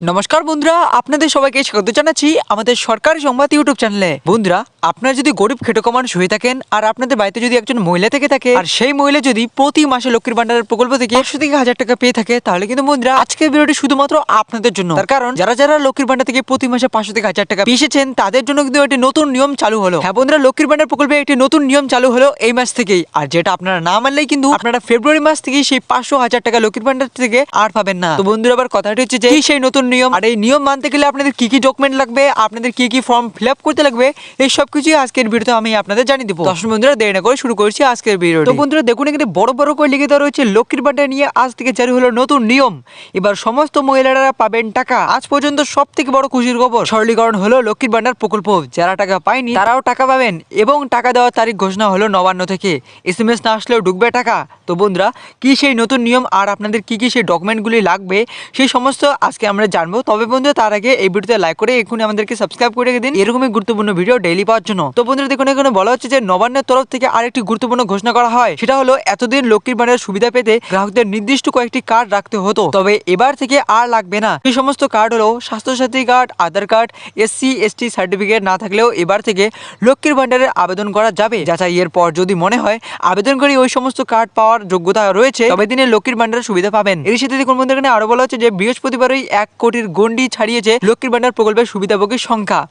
নমস্কার বন্ধুরা আপনাদের সবাইকে স্বাগত জানাচ্ছি আমাদের সরকারি সংবাদ ইউটিউব চ্যানেলে। বন্ধুরা আপনারা যদি গরিব খেটে মানুষ হয়ে থাকেন, আর আপনাদের বাড়িতে যদি একজন মহিলা থেকে থাকে, আর সেই মহিলা যদি প্রতি মাসে লক্ষ্মীর ভান্ডারের প্রকল্প থেকে একশো থেকে হাজার টাকা পেয়ে থাকে, তাহলে কিন্তু বন্ধুরা, আজকের ভিডিওটি শুধুমাত্র আপনাদের জন্য। তার কারণ, যারা যারা লক্ষ্মীর ভান্ডার থেকে প্রতি মাসে পাঁচশো থেকে হাজার টাকা পেয়েছেন তাদের জন্য কিন্তু একটি নতুন নিয়ম চালু হলো। হ্যাঁ বন্ধুরা, লক্ষ্মীর ভান্ডার প্রকল্পে একটি নতুন নিয়ম চালু হলো এই মাস থেকেই। আর যেটা আপনারা না মানলেই কিন্তু আপনারা ফেব্রুয়ারি মাস থেকেই সেই পাঁচশো হাজার টাকা লক্ষ্মীর ভান্ডার থেকে আর পাবেন না। তো বন্ধুরা, আবার কথাটি হচ্ছে যে সেই নতুন নিয়ম, আর এই নিয়ম মানতে গেলে আপনাদের কি কি ডকুমেন্ট লাগবে, আপনাদের কি কি ফর্ম ফিল আপ করতে লাগবে, এই সব কিছুই আজকের ভিডিওতে আমি আপনাদের জানিয়ে দেবো। দর্শক বন্ধুরা দেরি না করে শুরু করছি আজকের ভিডিও তো বন্ধুরা দেখুন এখানে বড় বড় করে লিখে দেওয়া রয়েছে লক্ষ্মীর ভান্ডার নিয়ে আজ থেকে জারি হলো নতুন নিয়ম। এবার সমস্ত মহিলারা পাবেন টাকা। আজ পর্যন্ত সব থেকে বড় খুশির খবর সরলীকরণ হলো লক্ষ্মীর ভান্ডার প্রকল্প। যারা টাকা পায়নি তারাও টাকা পাবেন এবং টাকা দেওয়ার তারিখ ঘোষণা হলো নবান্ন থেকে। এস এম এস না আসলেও ঢুকবে টাকা। তো বন্ধুরা কি সেই নতুন নিয়ম আর আপনাদের কি কি সেই ডকুমেন্টগুলি লাগবে সেই সমস্ত আজকে আমরা জানব। তবে বন্ধুরা তার আগে এই ভিডিওতে লাইক করে এখনই আমাদেরকে সাবস্ক্রাইব করে দিন। এরকমই গুরুত্বপূর্ণ ভিডিও ডেইলি পাওয়ার জন্য। তো বন্ধুরা, দেখুন, এখানে বলা হচ্ছে যে নবান্নের তরফ থেকে আরেকটি গুরুত্বপূর্ণ ঘোষণা করা হয়। সেটা হলো, এতদিন লক্ষ্মীর ভান্ডারের সুবিধা পেতে গ্রাহকদের নির্দিষ্ট কয়েকটি কার্ড রাখতে হতো। তবে এবার থেকে আর লাগবে না। এই সমস্ত কার্ড হলো Swasthyasathi card Aadhaar card SC ST certificate না থাকলেও এবার থেকে লক্ষ্মীর ভান্ডারের আবেদন করা যাবে। যাচাই এর পর যদি মনে হয় আবেদনকারী ওই সমস্ত কার্ড পাওয়ার যোগ্যতা রয়েছে, তবে দিনে লক্ষ্মীর ভান্ডারের সুবিধা পাবেন। এর সাথে দেখুন বন্ধুরা, এখানে আরও বলা হচ্ছে যে বৃহস্পতিবারই এক কোটির গন্ডি ছাড়িয়েছে লক্ষ্মীর ভান্ডার প্রকল্পের সুবিধাভোগীর সংখ্যা।